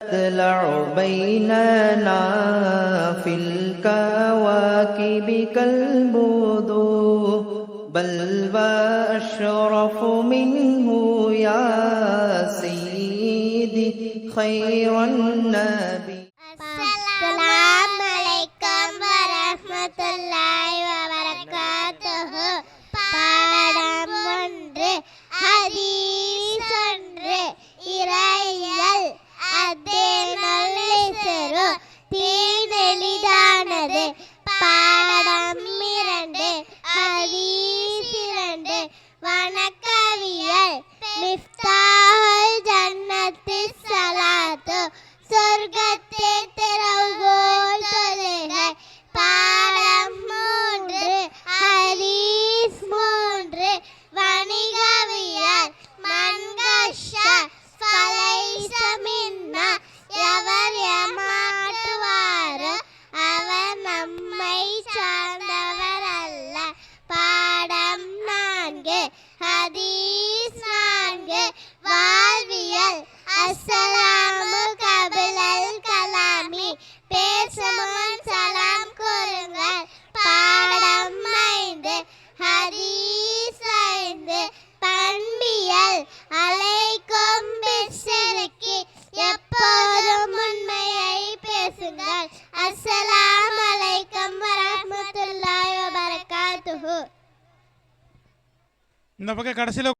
تطلع بيننا في الكواكب كالبدور بل وأشرف منه يا سيدي خير النبي. வணக்கவியல். மிஃப்தாஹுல் ஜன்னத்தி சலாத்து. சொர்க்கத்தை திறவுகோல் தொழுகை. பாடம் மூன்று ஹரீஸ் மூன்று. வணிகவியல். மன்கஷ பலைசமின்னா எவர் ஏமாற்றுவாரோ அவர் நம்மை சார்ந்தவர் அல்ல பாடம் நான்கு ஹதீஸ் நான்கு வாழ்வியல் அஸ்ஸலாமு கபிலல் கலாமி. பேசுமுன் சலாம் கூறுங்கள் பாடம் ஐந்து ஹதீஸ் ஐந்து. பண்பியல் அலைக்கும் பிஸ்ஸிருக்கி எப்போதும் உண்மையை பேசுங்கள். அஸ்ஸலாமு அலைக்கும் வரஹ்மத்துல்லாஹி வபரகாத்துஹு. இந்த பக்கம் கடைசியில்